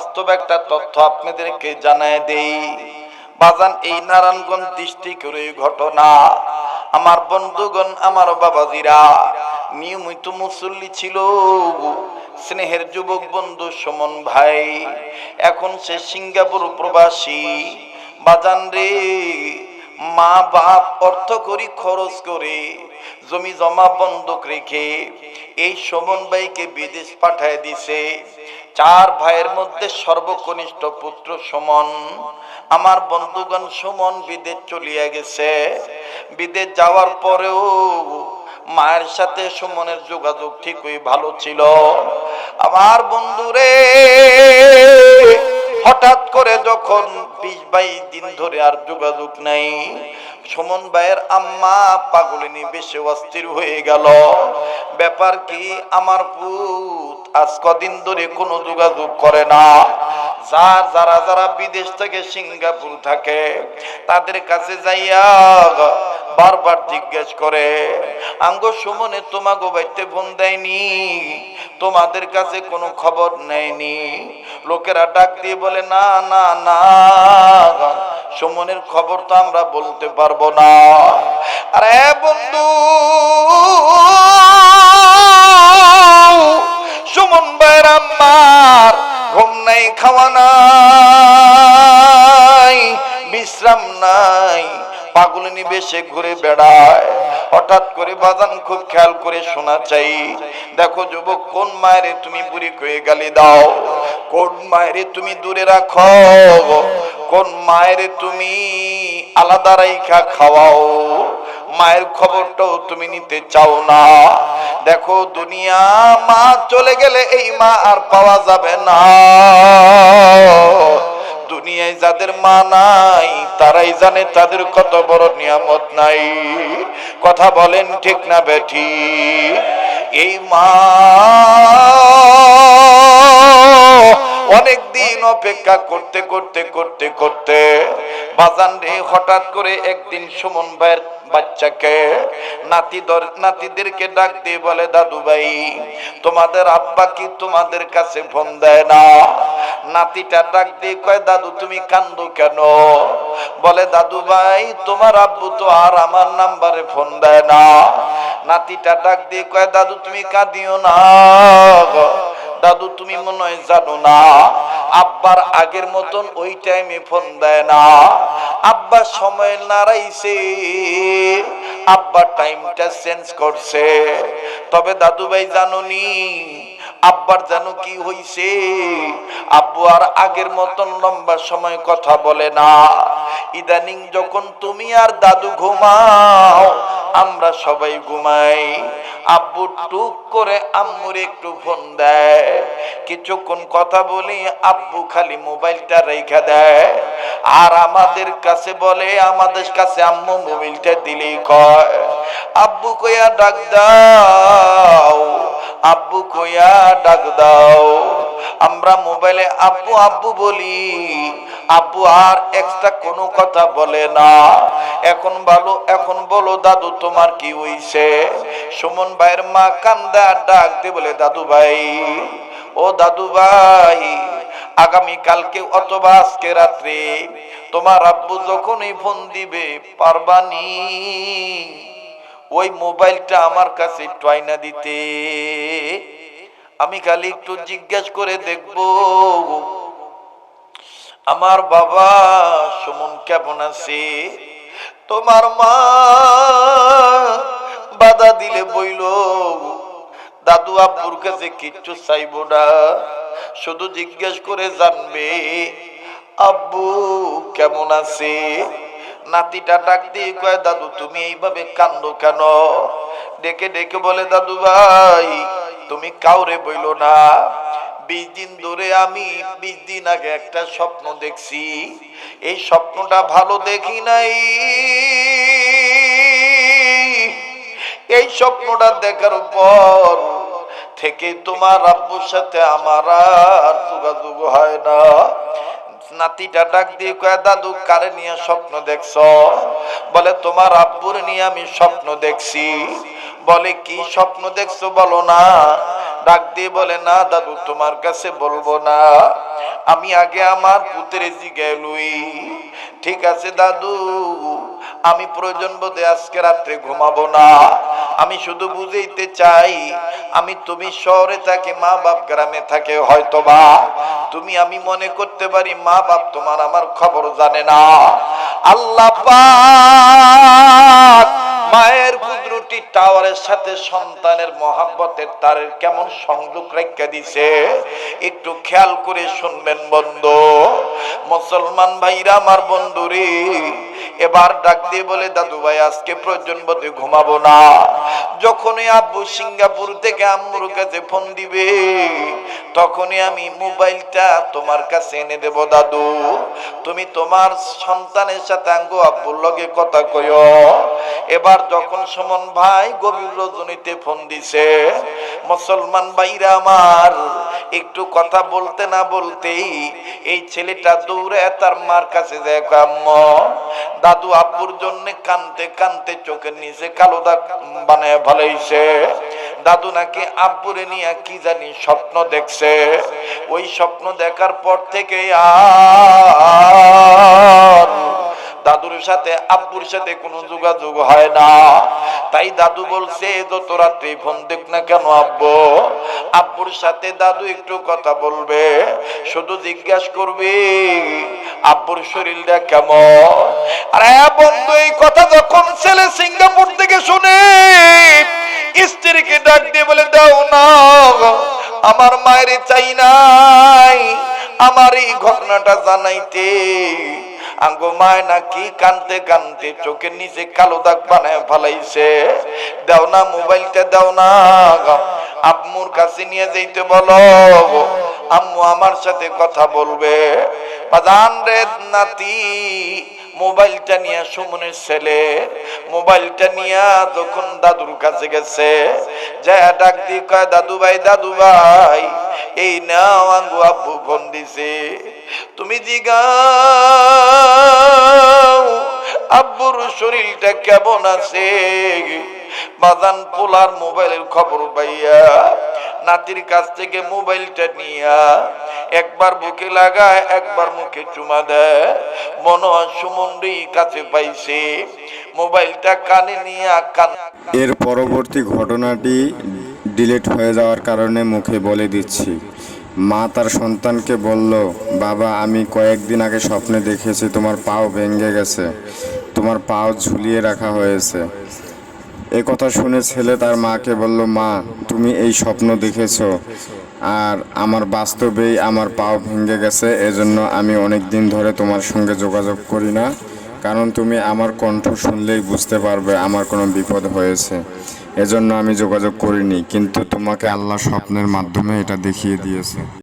বাস্তব একটা তথ্য আপনাদেরকে জানায় দেই। বাজান, এই নারায়ণগঞ্জ ডিস্ট্রিক্টের এই ঘটনা। আমার বন্ধুগণ, আমার বাবাজিরা, নিয়মিত মুসল্লি ছিল। স্নেহের যুবক বন্ধু সুমন ভাই। এখন সে সিঙ্গাপুর প্রবাসী। বাজান রে মা বাপ অর্থ করি, খরচ করে, জমি জমা বন্ধক রেখে এই সুমন ভাইকে বিদেশ পাঠায় দিছে। চার ভাইয়ের মধ্যে সর্বকনিষ্ঠ পুত্র সুমন, আমার বন্ধুগণ সুমন বিদেশ চলিয়া গেছে। বিদেশ যাওয়ার পরেও মায়ের সাথে সুমনের যোগাযোগ ঠিকই ভালো ছিল। আমার বন্ধুরে হঠাৎ করে যখন বিশ বাইশ দিন ধরে আর যোগাযোগ নাই সুমন ভাইয়ের আম্মা পাগলিনী বেশি অস্থির হয়ে গেল। ব্যাপার কি, আমার পুত আজ কদিন ধরে কোনো যোগাযোগ করে না। যার যারা যারা বিদেশ থেকে সিঙ্গাপুর থাকে, তাদের কাছে যাইয়া বারবার জিজ্ঞেস করে, আঙ্গ সুমনে তোমাকে বাইতে ফোন দেয়নি? তোমাদের কাছে কোনো খবর নেয়নি? লোকেরা ডাক দিয়ে বলে, না না না সুমনের খবর তো আমরা বলতে পারব না। আরে বন্ধু, সুমন ভাইয়ের আম্মার ঘুম নাই, খাওয়া নাই, বিশ্রাম নাই, পাগলিনী বেশে ঘুরে বেড়ায়। হঠাৎ করে বাজান খুব খেয়াল করে শোনা চাই, দেখো যুবক, কোন মায়েরে তুমি বুড়ি করে গালি দাও? কোন মায়েরে তুমি দূরে রাখো? কোন মায়েরে তুমি আলাদা রাইখা খাওয়াও, মায়ের খবরটাও তুমি নিতে চাও না। দেখো, দুনিয়া মা চলে গেলে এই মা আর পাওয়া যাবে না। দুনিয়ায় যাদের মা নাই, তারাই জানে তাদের কত বড় নিয়ামত নাই। কথা বলেন ঠিক না বেঠি? এই মা অনেক দিন অপেক্ষা করতে করতে করতে করতে বাজান রে, হঠাৎ করে একদিন সুমন ভাইয়ের বাচ্চাকে নাতি দর, নাতিদেরকে ডাক দিয়ে বলে, দাদু ভাই, তোমাদের আব্বা কি তোমাদের কাছে ফোন দেয় না? নাতিটা ডাক দিয়ে কয়, দাদু, তুমি কান্দো কেন? বলে, দাদু ভাই, তোমার আব্বু তো আর আমার নাম্বারে ফোন দেয় না। নাতিটা ডাক দিয়ে কয়, দাদু, তুমি কাঁদিও না দাদু, তুমি মনে হয় জানো না, আব্বার আগের মতন ওই টাইমে ফোন দেয় না। আব্বা সময় নাড়াইছে, আব্বা টাইমটা চেঞ্জ করছে। তবে দাদু ভাই জানুনি, আব্বার জানো কি হইছে, আব্বু আর আগের মতন লম্বা সময় কথা বলে না। ইদানিং যখন তুমি আর দাদু ঘুমাও আমরা সবাই ঘুমাই। আব্বু টুক করে আম্মুর একটু ফোন দেয়। কিছুক্ষণ কথা বলি, আব্বু খালি মোবাইলটা রেখে দেয়। আর আমাদের কাছে বলে, আমাদের কাছে আম্মু মোবাইলটা দিলেই কয়। আব্বু কইয়া ডাক দাও, আব্বু কইয়া ডাক দাও। আমরা মোবাইলে আব্বু আব্বু বলি, আব্বু আর এক্সট্রা কোনো কথা বলে না। এখন ভালো, এখন বলো, দাদু তোমার কি হইছে? সুমন ভাইয়ের মা কান্দা, ডাক দে বলে, দাদু ভাই, ও দাদু ভাই, আগামী কালকে অথবা আজকে রাত্রে তোমার আব্বু যখনই ফোন দিবে পারবানি ওই মোবাইলটা আমার কাছে টয়না দিতে। আমি খালি একটু জিজ্ঞেস করে দেখব। আমার বাবা সুমন কেমন আছে? তোমার মা বাধা দিলে বইল। দাদু আব্বুর কাছে কিচ্ছু চাইব না। শুধু জিজ্ঞেস করে জানবে, আব্বু কেমন আছে? নাতিটা ডাক দিয়ে কয়, দাদু, তুমি এইভাবে কান্দো কেন? ডেকে ডেকে বলে, দাদু ভাই তুমি কাউরে বইল না। বিশ দিন ধরে আমি বিশ দিন আগে একটা স্বপ্ন দেখছি। এই স্বপ্নটা ভালো দেখি নাই। এই স্বপ্নটা দেখার পর থেকে তোমার আব্বুর সাথে আমার আর যোগাযোগ হয় না। নাতিটা ডাক দিয়ে কয়ে, দাদু, কারে নিয়ে স্বপ্ন দেখছ? বলে, তোমার আব্বুর নিয়ে আমি স্বপ্ন দেখছি। বলে, কি স্বপ্ন দেখছ বলো না? ডাক দিয়ে বলে, না দাদু, তোমার কাছে বলব না। আমি আগে আমার পুত্রে জিগে লুই। ঠিক আছে দাদু, আমি প্রয়োজন বোধে আজকে রাত্রে ঘুমাবো না। আমি শুধু বুঝাইতে চাই, আমি তুমি শহরে থাকে মা বাপ গ্রামে থাকে, হয়তোবা। তুমি আমি মনে করতে পারি মা বাপ তোমার আমার খবর জানে না। আল্লাহ পাক মায়ের কুদরুটি টাওয়ারের সাথে সন্তানের মহাব্বতের তারের কেমন সংযোগ রেখে দিছে, একটু খেয়াল করে শুনবেন বন্ধু। মুসলমান ভাইরা, আমার বন্ধুরে এবার ডাক দিয়ে বলে, দাদু ভাই, আজকে প্রয়োজন বোধে ঘুমাবো না। যখনই আব্বু সিঙ্গাপুর থেকে আম্মুর কাছে ফোন দিবে, তখনই আমি মোবাইলটা তোমার কাছে এনে দেব, দাদু, তুমি তোমার সন্তানের সাথে আঙ্গু আব্বুর লগে কথা কয় এবার যখন সমন ভাই গভীর রজনীতে ফোন দিছে, মুসলমান ভাইরা আমার, একটু কথা বলতে না বলতেই এই ছেলেটা দৌড়ে তার মার কাছে যায়। আম্ম দাদু আব্বুর জন্য কানতে কানতে চোখের নিচে কালো দাগ বানায় ভালাইছে দাদু নাকি আব্বুরে নিয়ে কি জানি স্বপ্ন দেখছে। ওই স্বপ্ন দেখার পর থেকে আর দাদুর সাথে, আব্বুর সাথে কোনো যোগাযোগ হয় না। তাই দাদু বলছে, যত রাত্রি ফোন দেখ না কেন আব্বু? আব্বুর সাথে দাদু একটু কথা বলবে, শুধু জিজ্ঞাসা করবে, আব্বুর শরীরটা কেমন? আরে বন্ধু, এই কথা যখন ছেলে সিঙ্গাপুর থেকে শুনে, স্ত্রীকে ডাক দিয়ে বলে, দাও না, আমার মায়ের চাই নাই, আমার এই ঘটনাটা জানাইতে। আঙ্গো মায় নাকি কানতে কানতে চোখের নিচে কালো দাগ বানায় ফালাইছে। দাও না মোবাইলটা, দাও না আম্মুর কাছে নিয়ে যাইতে বলো আম্মু আমার সাথে কথা বলবে। বাজান রে নাতি, মোবাইলটা নিয়ে সুমনের ছেলে। মোবাইলটা নিয়ে যখন দাদুর কাছে গেছে, যায় ডাক দিয়ে কয় দাদু ভাই দাদু ভাই এই নাও আঙ্গু আব্বু ফোন দিছে তুমি জিগাও, আব্বুর শরীরটা কেমন আছে? বাজান পোলার মোবাইলের খবর পাইয়া, নাতির কাছ থেকে মোবাইলটা নিয়া, একবার বুকে লাগায়, একবার মুখে চুমা দেয়। মনে হয় সুমন্ডি কাছে পাইছে। মোবাইলটা কানে নিয়ে কান এর পরবর্তী ঘটনাটি ডিলিট হয়ে যাওয়ার কারণে মুখে বলে দিচ্ছি। মা তার সন্তানকে বলল, বাবা, আমি কয়েকদিন আগে স্বপ্নে দেখেছি, তোমার পাও ভেঙে গেছে। তোমার পাও ঝুলিয়ে রাখা হয়েছে। এ কথা শুনে ছেলে তার মাকে বলল, মা, তুমি এই স্বপ্ন দেখেছ আর আমার বাস্তবেই আমার পাও ভেঙে গেছে, এজন্য আমি অনেক দিন ধরে তোমার সঙ্গে যোগাযোগ করি না। কারণ তুমি আমার কণ্ঠ শুনলেই বুঝতে পারবে, আমার কোনো বিপদ হয়েছে। এজন্য আমি যোগাযোগ করিনি কিন্তু তোমাকে আল্লাহ স্বপ্নের মাধ্যমে এটা দেখিয়ে দিয়েছে।